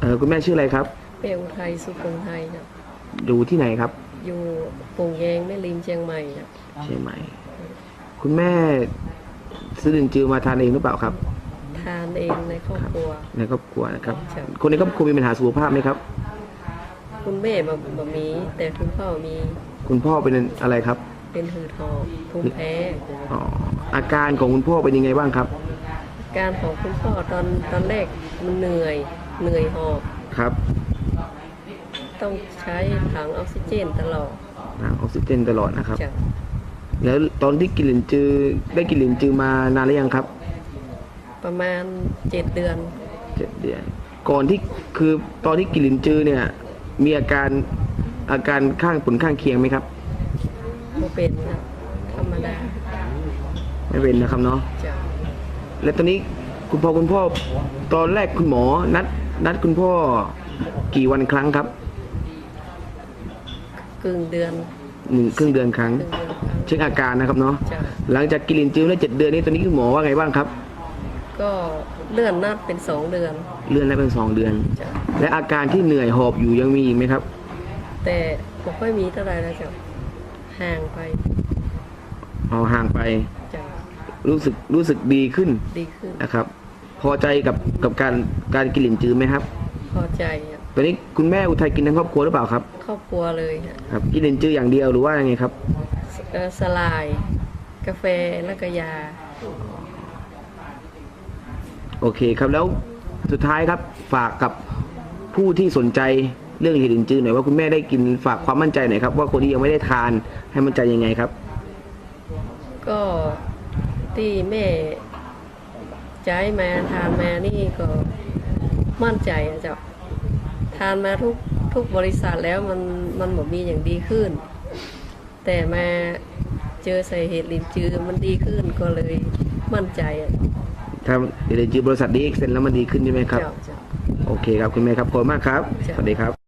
เออคุณแม่ชื่ออะไรครับ เปลวไทยสุพงไทยครับอยู่ที่ไหนครับอยู่ปงแยงแม่ริมเชียงใหม่ครับเชียงใหม่ คุณแม่ซื้อลินจือมาทานเองหรือเปล่าครับ ทานเองในครอบครัว ในครอบครัวนะครับ ครับ คนในครอบครัวมีปัญหาสุขภาพไหมครับ คุณแม่บบ่มี แต่คุณพ่อมีคุณพ่อเป็นอะไรครับเป็นหืดหอบภูมิแพ้อ๋ออาการของคุณพ่อเป็นยังไงบ้างครับ การของคุณพ่อตอนตอนแรกมันเหนื่อยเหนื่อยหอบครับต้องใช้ถังออกซิเจนตลอดทางออกซิเจนตลอดนะครับ จ้ะแล้วตอนที่กินลินจือได้กินลินจือมานานหรือยังครับประมาณเจ็ดเดือนเจ็ดเดือนก่อนที่คือตอนที่กินลินจือเนี่ย มีอาการอาการข้างผลข้างเคียงไหมครับ ก็เป็นครับธรรมดาไม่เป็นนะครับเนาะ จ้ะ และตอนนี้คุณพ่อคุณพ่อตอนแรกคุณหมอนัดนัดคุณพ่อกี่วันครั้งครับกึ่งเดือนหนึ่งครึ่งเดือนครั้งกึ่งเดือนครั้ง เช็คอาการนะครับเนาะจ้ะหลังจากกินลินจือแล้วเจ็ดเดือนนี้ตอนนี้คุณหมอว่าไงบ้างครับ ก็เลื่อนนัดเป็นสองเดือนเลื่อนแล้วเป็นสองเดือน จ้ะและอาการที่เหนื่อยหอบอยู่ยังมีอีกไหมครับ แต่ผมไม่มีเท่าไหรแล้วจ้ะห่างไปเอาห่างไป จ้ะ รู้สึกรู้สึกดีขึ้นดีขึ้น นะครับ พอใจกับกับการการกินหลินจือไหมครับ พอใจอะตอนนี้คุณแม่อุทัยกินทั้งครอบครัวหรือเปล่าครับครอบครัวเลยฮะครับกินหลินจืออย่างเดียวหรือว่ายังไงครับสเอ่อสลาย กาแฟแล้วก็ยา โอเคครับแล้วสุดท้ายครับฝากกับผู้ที่สนใจเรื่องหลินจือหน่อยว่าคุณแม่ได้กินฝากความมั่นใจหน่อยครับว่าคนที่ยังไม่ได้ทานให้มั่นใจยังไงครับ ก็ ที่แม่ใช้มาทานมานี่ก็มั่นใจอะเจ้ะทานมาทุกทุกบริษัทแล้วมันมันบ่มีอย่างดีขึ้น แต่มาเจอใส่เห็ดลินจือมันดีขึ้นก็เลยมั่นใจอะถ้าหลินจือบริษัทดีเซ็นแล้วมันดีขึ้นใช่ไหมครับ เจ้าเจ้า โอเคครับคุณแม่ครับขอบคุณมากครับ จ้ะ สวัสดีครับ